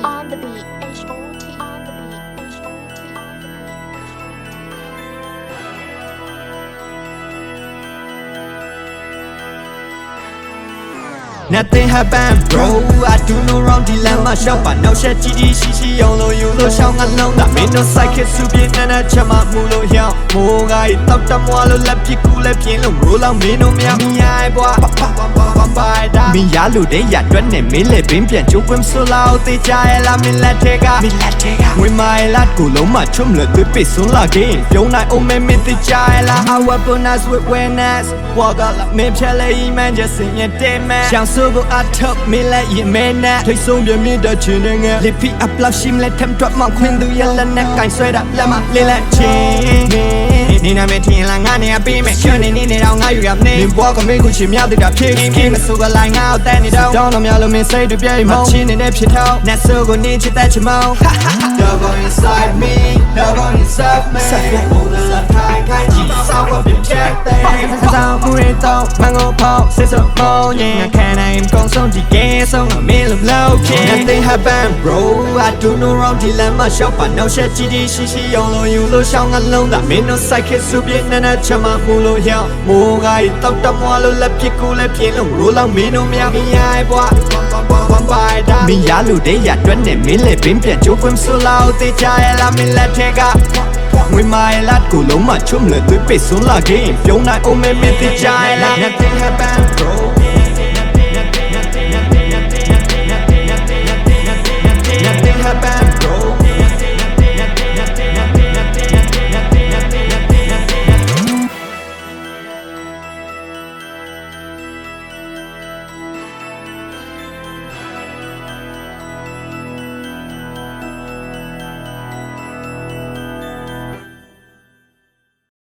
beat on the beat H40 on the beat H40 on the beat 那等下班，bro。I do no wrong，你来嘛笑吧。闹些叽叽嘻嘻，用路用路笑俺弄的。没弄赛克手边，奶奶吃嘛木路香。木个一到达马路，来屁股来偏路，木浪没弄苗。你爱不？叭叭叭叭叭。 မင်းရလို့တဲ့ရတွက်နဲ့မင်းလည်းပင်ပြန်ချိုးပွင့်ဆိုလောက်သေးကြရဲ့လားမင်းလက်ထဲကမင်းလက်ထဲကဝေမိုင်လာကိုလုံးမချုံလို့သွေးပစ်စွန်းလာခဲ့ပြုံးနိုင်အောင်မင်းမင်းသေးကြရဲ့လား I weapon us with awareness ဝါကလာမင်းဖြဲလေအီမန် just in your day man ရှောင်းဆိုကိုအထောက်မင်းလက်ရင်မဲနဲ့ထိတ်ဆုံးပြမြင့်တဲ့ချင်းနဲ့ငယ် Lip up love ရှိမလဲထမ်တော့မှခွင်သူရဲ့လက်နဲ့ကင်ဆွဲတာလက်မလေးလက်ချင်း နေနာမထင်လားငါနေအပေးမယ်ရှင်နေနေနေတော့ငါယူရမနေမင်းဘွားကမင်းကိုချင်မြတဲ့တာဖြစ်ခင်းမဆိုကလိုက်ငါအတန်းနေတော့တောင်းတော့များလို့မင်းစိတ်တွေပြည့်မောင်းချင်းနေတဲ့ဖြစ်တော့နတ်ဆိုကိုနေချစ်တဲ့ချမောင်း Dog on inside me Dog on inside me ကိုပြချက်တဲ့စောင်းမှုရတော့မငိုဖောက်စစ်စုံမောင်းရင်ငါခံနိုင်ကောင်းဆုံးဒီကဲဆုံးတော့မင်းလို့လောက်ခင် Nothing happen bro I do no wrong ဒီလမ်းမှာရှောက်ပါနောက်ဆက်ကြီးကြီးရှိရှိအောင်လို့ယူလို့ရှောင်းငါလုံးတာမင်းတို့ psychic စုပြင်းနဲ့နဲ့ချမမှုလို့ဟျောင်းမိုးကားတောက်တမွားလို့လက်ဖြစ်ကိုလည်းပြင်းလို့ရိုးလောက်မင်းတို့များမရိုင်ဘွား မင်းရလို့တဲ့ရတွက်နဲ့မင်းလည်းပင်ပြန်ချိုးခွင့်ဆိုလောက်သေးကြရဲ့လားမင်းလက်ထဲကငွေမိုင်လတ်ကိုလုံးမချုံလို့သွေးပစ်စွန်းလာခဲ့ပြုံးနိုင်အောင်မင်းမသိကြရဲ့လား Nothing happen bro